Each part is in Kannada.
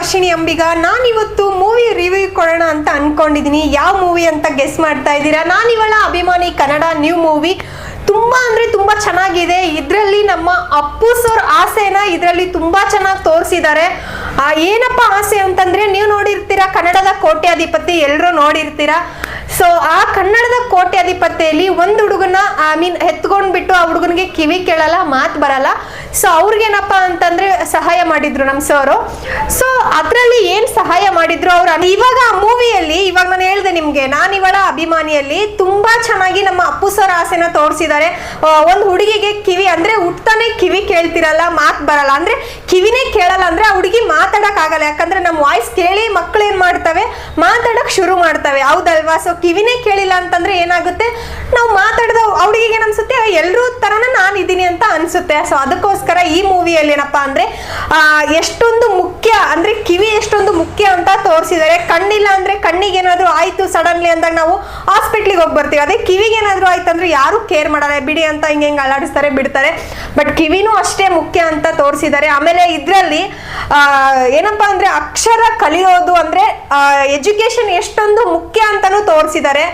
ವರ್ಷಿಣಿ ಅಂಬಿಗ, ನಾನಿವತ್ತು ಮೂವಿ ರಿವ್ಯೂ ಕೊಡೋಣ ಅಂತ ಅನ್ಕೊಂಡಿದ್ದೀನಿ ಯಾವ ಮೂವಿ ಅಂತ ಗೆಸ್ ಮಾಡ್ತಾ ಇದ್ದೀರಾ? ನಾನಿವಳ ಅಭಿಮಾನಿ ಕನ್ನಡ ನ್ಯೂ ಮೂವಿ ತುಂಬಾ ಅಂದ್ರೆ ತುಂಬಾ ಚೆನ್ನಾಗಿದೆ. ಇದರಲ್ಲಿ ನಮ್ಮ ಅಪ್ಪು ಸರ್ ಆಸೆನ ಇದರಲ್ಲಿ ತುಂಬಾ ಚೆನ್ನಾಗಿ ತೋರಿಸಿದ್ದಾರೆ. ಏನಪ್ಪ ಆಸೆ ಅಂತಂದ್ರೆ ನೀವು ನೋಡಿರ್ತೀರಾ ಕನ್ನಡದ ಕೋಟ್ಯಾಧಿಪತಿ ಎಲ್ಲರೂ ನೋಡಿರ್ತೀರಾ? ಸೊ ಆ ಕನ್ನಡದ ಕೋಟ್ಯಾಧಿಪತಿಯಲ್ಲಿ ಒಂದು ಹುಡುಗನ, ಐ ಮೀನ್ ಎತ್ಕೊಂಡ್ಬಿಟ್ಟು ಆ ಹುಡುಗನಿಗೆ ಕಿವಿ ಕೇಳಲ್ಲ, ಮಾತು ಬರಲ್ಲ. ಸೊ ಅವ್ರಿಗೇನಪ್ಪ ಅಂತಂದ್ರೆ ಸಹಾಯ ಮಾಡಿದ್ರು ನಮ್ಮ ಸರು. ಸೊ ಅದರಲ್ಲಿ ಏನ್ ಸಹಾಯ ಮಾಡಿದ್ರು ಅವ್ರು? ಇವಾಗ ಆ ಮೂವಿಯಲ್ಲಿ ಇವಾಗ ಹೇಳ್ದೆ ನಿಮ್ಗೆ ಇವಳ ಅಭಿಮಾನಿಯಲ್ಲಿ ತುಂಬಾ ಚೆನ್ನಾಗಿ ನಮ್ಮ ಅಪ್ಪು ಸರ್ ಆಸೆನ ತೋರಿಸಿದ್ದಾರೆ ಒಂದು ಹುಡುಗಿಗೆ ಕಿವಿ ಅಂದ್ರೆ ಹುಟ್ತಾನೆ ಕಿವಿ ಕೇಳ್ತಿರಲ್ಲ, ಮಾತು ಬರಲ್ಲ. ಅಂದ್ರೆ ಕಿವಿನೇ ಕೇಳಲ್ಲ, ಅಂದ್ರೆ ಆ ಹುಡುಗಿ ಮಾತಾಡಕ್ ಆಗಲ್ಲ. ಯಾಕಂದ್ರೆ ನಮ್ಮ ವಾಯ್ಸ್ ಕೇಳಿ ಮಕ್ಳು ಏನ್ ಮಾಡ್ತವೆ? ಮಾತಾಡಕ್ ಶುರು ಮಾಡ್ತವೆ. ಹೌದಲ್ವಾ? ಸೊ ಕಿವಿನೇ ಕೇಳಿಲ್ಲ ಅಂತಂದ್ರೆ ಏನಾಗುತ್ತೆ? ನಾವು ಮಾತಾಡಿದ ಹುಡುಗಿಗೆ ಅನ್ಸುತ್ತೆ ಎಲ್ಲರೂ ತರನ ನಾನು ಇದ್ದೀನಿ ಅಂತ ಅನ್ಸುತ್ತೆ. ಸೊ ಅದಕ್ಕೋಸ್ಕರ ಈ ಮೂವಿಯಲ್ಲಿ ಏನಪ್ಪಾ ಅಂದ್ರೆ ಎಷ್ಟೊಂದು ಮುಖ್ಯ, ಅಂದ್ರೆ ಕಿವಿ ಎಷ್ಟೊಂದು ಮುಖ್ಯ ಅಂತ ತೋರಿಸಿದ್ದಾರೆ ಕಣ್ಣಿಲ್ಲ ಅಂದ್ರೆ ಏನಾದ್ರು ಆಯ್ತು ಸಡನ್ಲಿ ಅಂದಾಗ ನಾವು ಹಾಸ್ಪಿಟ್ಲಿಗೆ ಹೋಗಿ ಬರ್ತೀವಿ ಅದೇ ಕಿವಿಗೆ ಏನಾದ್ರು ಆಯ್ತು ಅಂದ್ರೆ ಯಾರು ಕೇರ್ ಮಾಡಲ್ಲ. ಬಿಡಿ ಅಂತ ಹಿಂಗೆ ಹಿಂಗೆ ಅಲ್ಲಾಡಿಸ್ತಾರೆ, ಬಿಡ್ತಾರೆ. ಬಟ್ ಕಿವಿನೂ ಅಷ್ಟೇ ಮುಖ್ಯ ಅಂತ ತೋರಿಸಿದ್ದಾರೆ. ಆಮೇಲೆ ಇದರಲ್ಲಿ ಏನಪ್ಪಾ ಅಂದ್ರೆ ಅಕ್ಷರ ಕಲಿಯೋದು ಅಂದ್ರೆ ಎಜುಕೇಶನ್ ಎಷ್ಟೊಂದು ಮುಖ್ಯ ಅಂತಾನು ತೋರಿಸಿದ್ದಾರೆ.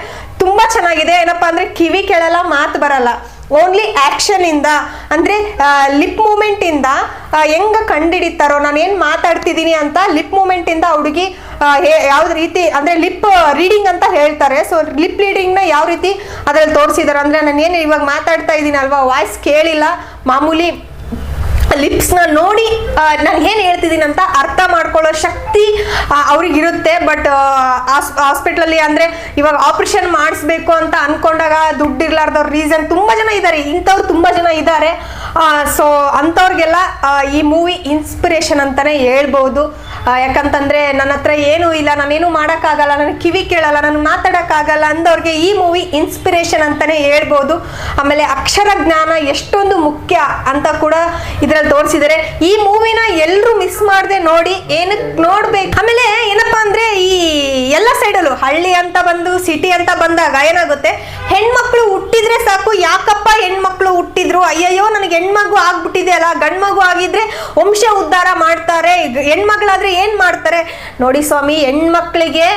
ತುಂಬಾ ಚೆನ್ನಾಗಿದೆ. ಏನಪ್ಪಾ ಅಂದ್ರೆ ಕಿವಿ ಕೇಳಲ್ಲ, ಮಾತು ಬರಲ್ಲ. ಓನ್ಲಿ ಆಕ್ಷನ್ ಇಂದ, ಅಂದ್ರೆ ಲಿಪ್ ಮೂಮೆಂಟಿಂದ ಹೆಂಗ ಕಂಡಿಡಿತಾರೋ, ನಾನು ಏನು ಮಾತಾಡ್ತಿದ್ದೀನಿ ಅಂತ ಲಿಪ್ ಮೂಮೆಂಟಿಂದ ಹುಡುಗಿ ಯಾವ್ದು ರೀತಿ, ಅಂದ್ರೆ ಲಿಪ್ ರೀಡಿಂಗ್ ಅಂತ ಹೇಳ್ತಾರೆ. ಸೊ ಲಿಪ್ ರೀಡಿಂಗ್ನ ಯಾವ ರೀತಿ ಅದ್ರಲ್ಲಿ ತೋರಿಸಿದಾರೆ? ಅಂದ್ರೆ ನಾನು ಏನು ಇವಾಗ ಮಾತಾಡ್ತಾ ಇದ್ದೀನಿ ಅಲ್ವಾ ವಾಯ್ಸ್ ಕೇಳಿಲ್ಲ. ಮಾಮೂಲಿ ಲಿಪ್ಸ್ನ ನೋಡಿ ನಾನು ಏನು ಹೇಳ್ತಿದ್ದೀನಿ ಅಂತ ಅರ್ಥ ಮಾಡ್ಕೊಳ್ಳೋ ಶಕ್ತಿ ಅವ್ರಿಗಿರುತ್ತೆ ಬಟ್ ಹಾಸ್ಪಿಟ್ಲಲ್ಲಿ ಅಂದರೆ ಇವಾಗ ಆಪ್ರೇಷನ್ ಮಾಡಿಸ್ಬೇಕು ಅಂತ ಅನ್ಕೊಂಡಾಗ ದುಡ್ಡು ಇರ್ಲಾರ್ದವ್ರ ರೀಸನ್ ತುಂಬ ಜನ ಇದ್ದಾರೆ ಇಂಥವ್ರು ತುಂಬ ಜನ ಇದ್ದಾರೆ ಸೊ ಅಂಥವ್ರಿಗೆಲ್ಲ ಈ ಮೂವಿ ಇನ್ಸ್ಪಿರೇಷನ್ ಅಂತಲೇ ಹೇಳ್ಬೋದು. ಆ, ಯಾಕಂತಂದ್ರೆ ನನ್ನ ಹತ್ರ ಏನೂ ಇಲ್ಲ, ನಾನೇನು ಮಾಡೋಕ್ಕಾಗಲ್ಲ ನನಗೆ ಕಿವಿ ಕೇಳಲ್ಲ, ನಾನು ಮಾತಾಡೋಕ್ಕಾಗಲ್ಲ ಅಂದವ್ರಿಗೆ ಈ ಮೂವಿ ಇನ್ಸ್ಪಿರೇಷನ್ ಅಂತಲೇ ಹೇಳ್ಬೋದು. ಆಮೇಲೆ ಅಕ್ಷರ ಜ್ಞಾನ ಎಷ್ಟೊಂದು ಮುಖ್ಯ ಅಂತ ಕೂಡ ಇದರಲ್ಲಿ ತೋರಿಸಿದರೆ. ಈ ಮೂವಿನ ಎಲ್ಲರೂ ಮಿಸ್ ಮಾಡದೆ ನೋಡಿ ಏನಕ್ಕೆ ನೋಡ್ಬೇಕು. ಆಮೇಲೆ ಏನಪ್ಪಾ ಅಂದ್ರೆ ಈ ಎಲ್ಲ ಸೈಡಲ್ಲೂ ಹಳ್ಳಿ ಅಂತ ಬಂದು ಸಿಟಿ ಅಂತ ಬಂದಾಗ ಏನಾಗುತ್ತೆ? ಹೆಣ್ಮಕ್ಳು ಹುಟ್ಟಿದ್ರೆ ಸಾಕು, ಯಾಕಪ್ಪ ಹೆಣ್ಮಕ್ಳು ಅಯ್ಯಯ್ಯೋ ಹೆಣ್ಮಗು ಆಗ್ಬಿಟ್ಟಿದೆ ಅಲ್ಲ ಗಂಡ್ ಮಗು ಆಗಿದ್ರೆ ವಂಶ ಉದ್ಧಾರ ಮಾಡ್ತಾರೆ. ಹೆಣ್ಮಕ್ಳಾದ್ರೆ ಏನ್ ಮಾಡ್ತಾರೆ? ನೋಡಿ ಸ್ವಾಮಿ, ಹೆಣ್ಮಕ್ಳಿಗೆ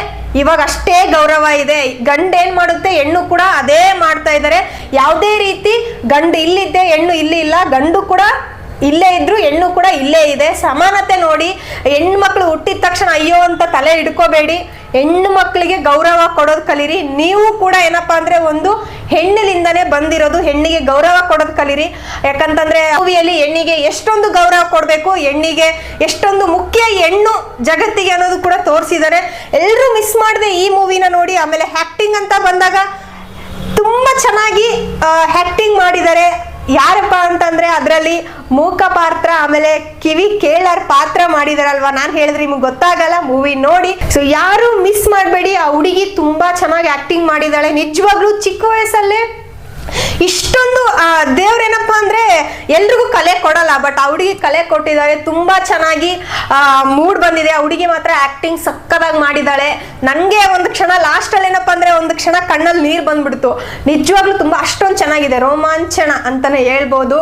ಇವಾಗ ಅಷ್ಟೇ ಗೌರವ ಇದೆ. ಗಂಡ ಏನ್ ಮಾಡುತ್ತೆ? ಹೆಣ್ಣು ಕೂಡ ಅದೇ ಮಾಡ್ತಾ ಇದ್ದಾರೆ. ಯಾವುದೇ ರೀತಿ ಗಂಡು ಇಲ್ಲಿದ್ದೆ, ಹೆಣ್ಣು ಇಲ್ಲಿ ಇಲ್ಲ, ಗಂಡು ಕೂಡ ಇಲ್ಲೇ ಇದ್ರು ಹೆಣ್ಣು ಕೂಡ ಇಲ್ಲೇ ಇದೆ. ಸಮಾನತೆ ನೋಡಿ, ಹೆಣ್ಣು ಹೆಣ್ಮಕ್ಳು ಹುಟ್ಟಿದ ತಕ್ಷಣ ಅಯ್ಯೋ ಅಂತ ತಲೆ ಹಿಡ್ಕೋಬೇಡಿ. ಹೆಣ್ಣು ಮಕ್ಕಳಿಗೆ ಗೌರವ ಕೊಡೋದು ಕಲೀರಿ. ನೀವು ಕೂಡ ಏನಪ್ಪಾ ಅಂದ್ರೆ ಒಂದು ಹೆಣ್ಣಿನಿಂದನೇ ಬಂದಿರೋದು, ಹೆಣ್ಣಿಗೆ ಗೌರವ ಕೊಡೋದು ಕಲೀರಿ. ಯಾಕಂತಂದ್ರೆ ಮೂವಿಯಲ್ಲಿ ಹೆಣ್ಣಿಗೆ ಎಷ್ಟೊಂದು ಗೌರವ ಕೊಡಬೇಕು, ಹೆಣ್ಣಿಗೆ ಎಷ್ಟೊಂದು ಮುಖ್ಯ ಹೆಣ್ಣು ಜಗತ್ತಿಗೆ ಅನ್ನೋದು ಕೂಡ ತೋರಿಸಿದ್ದಾರೆ. ಎಲ್ಲರೂ ಮಿಸ್ ಮಾಡದೆ ಈ ಮೂವಿನ ನೋಡಿ. ಆಮೇಲೆ ಆಕ್ಟಿಂಗ್ ಅಂತ ಬಂದಾಗ ತುಂಬಾ ಚೆನ್ನಾಗಿ ಆಕ್ಟಿಂಗ್ ಮಾಡಿದ್ದಾರೆ. ಯಾರಪ್ಪ ಅಂತಂದ್ರೆ ಅದರಲ್ಲಿ ಮೂಕ ಪಾತ್ರ, ಆಮೇಲೆ ಕಿವಿ ಕೇಳರ್ ಪಾತ್ರ ಮಾಡಿದಾರಲ್ವಾ? ನಾನು ಹೇಳಿದ್ರೆ ನಿಮ್ಗೆ ಗೊತ್ತಾಗಲ್ಲ ಮೂವಿ ನೋಡಿ. ಸೊ ಯಾರು ಮಿಸ್ ಮಾಡಬೇಡಿ. ಆ ಹುಡುಗಿ ತುಂಬಾ ಚೆನ್ನಾಗಿ ಆಕ್ಟಿಂಗ್ ಮಾಡಿದಾಳೆ. ನಿಜವಾಗ್ಲೂ ಚಿಕ್ಕ ವಯಸ್ಸಲ್ಲೇ ಇಷ್ಟೊಂದು ದೇವ್ರೇನಪ್ಪ ಅಂದ್ರೆ ಎಲ್ರಿಗೂ ಕಲೆ ಕೊಡಲ್ಲ ಬಟ್ ಆ ಹುಡುಗಿ ಕಲೆ ಕೊಟ್ಟಿದ್ದಾಳೆ ತುಂಬಾ ಚೆನ್ನಾಗಿ ಮೂಡ್ ಬಂದಿದೆ. ಆ ಹುಡುಗಿ ಮಾತ್ರ ಆಕ್ಟಿಂಗ್ ಸಕ್ಕದಾಗಿ ಮಾಡಿದ್ದಾಳೆ ನನಗೆ ಒಂದು ಕ್ಷಣ ಲಾಸ್ಟ್ ಅಲ್ಲಿ ಏನಪ್ಪ ಅಂದ್ರೆ ಒಂದು ಕ್ಷಣ ಕಣ್ಣಲ್ಲಿ ನೀರು ಬಂದ್ಬಿಡ್ತು. ನಿಜವಾಗ್ಲೂ ತುಂಬಾ, ಅಷ್ಟೊಂದು ಚೆನ್ನಾಗಿದೆ. ರೋಮಾಂಚನ ಅಂತಾನೆ ಹೇಳ್ಬೋದು.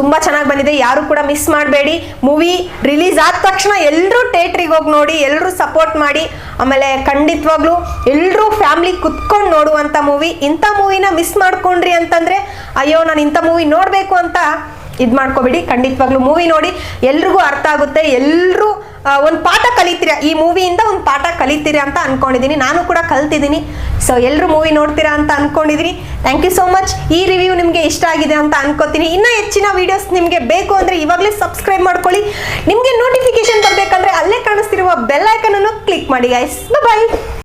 ತುಂಬಾ ಚೆನ್ನಾಗಿ ಬಂದಿದೆ. ಯಾರು ಕೂಡ ಮಿಸ್ ಮಾಡಬೇಡಿ. ಮೂವಿ ರಿಲೀಸ್ ಆದ ತಕ್ಷಣ ಎಲ್ಲರೂ ಥಿಯೇಟ್ರಿಗೆ ಹೋಗಿ ನೋಡಿ ಎಲ್ಲರೂ ಸಪೋರ್ಟ್ ಮಾಡಿ. ಆಮೇಲೆ ಖಂಡಿತವಾಗ್ಲೂ ಎಲ್ಲರೂ ಫ್ಯಾಮಿಲಿ ಕುತ್ಕೊಂಡು ನೋಡುವಂತ ಮೂವಿ ಇಂಥ ಮೂವಿನ ಮಿಸ್ ಮಾಡ್ಕೊಂಡ್ರಿ ಅಂತಂದ್ರೆ, ಅಯ್ಯೋ, ನಾನು ಇಂಥ ಮೂವಿ ನೋಡಬೇಕು ಅಂತ ಇದು ಮಾಡ್ಕೋಬಿಡಿ. ಖಂಡಿತವಾಗ್ಲೂ ಮೂವಿ ನೋಡಿ. ಎಲ್ರಿಗೂ ಅರ್ಥ ಆಗುತ್ತೆ. ಎಲ್ಲರೂ ಒಂದು ಪಾಠ ಕಲಿತೀರಾ? ಈ ಮೂವಿಯಿಂದ ಒಂದು ಪಾಠ ಕಲಿತೀರಾ ಅಂತ ಅನ್ಕೊಂಡಿದ್ದೀನಿ ನಾನು ಕೂಡ ಕಲ್ತಿದ್ದೀನಿ ಸೊ ಎಲ್ಲರೂ ಮೂವಿ ನೋಡ್ತೀರಾ ಅಂತ ಅನ್ಕೊಂಡಿದ್ದೀನಿ ಥ್ಯಾಂಕ್ ಯು ಸೋ ಮಚ್ ಈ ರಿವ್ಯೂ ನಿಮಗೆ ಇಷ್ಟ ಆಗಿದೆ ಅಂತ ಅನ್ಕೋತೀನಿ. ಇನ್ನೂ ಹೆಚ್ಚಿನ ವಿಡಿಯೋಸ್ ನಿಮಗೆ ಬೇಕು ಅಂದರೆ ಇವಾಗಲೇ ಸಬ್ಸ್ಕ್ರೈಬ್ ಮಾಡ್ಕೊಳ್ಳಿ. ನಿಮಗೆ ನೋಟಿಫಿಕೇಶನ್ ಬರಬೇಕಂದ್ರೆ ಅಲ್ಲೇ ಕಾಣಿಸ್ತಿರುವ ಬೆಲ್ ಐಕನ್ ಅನ್ನು ಕ್ಲಿಕ್ ಮಾಡಿ ಗೈಸ್ ಬಾಯ್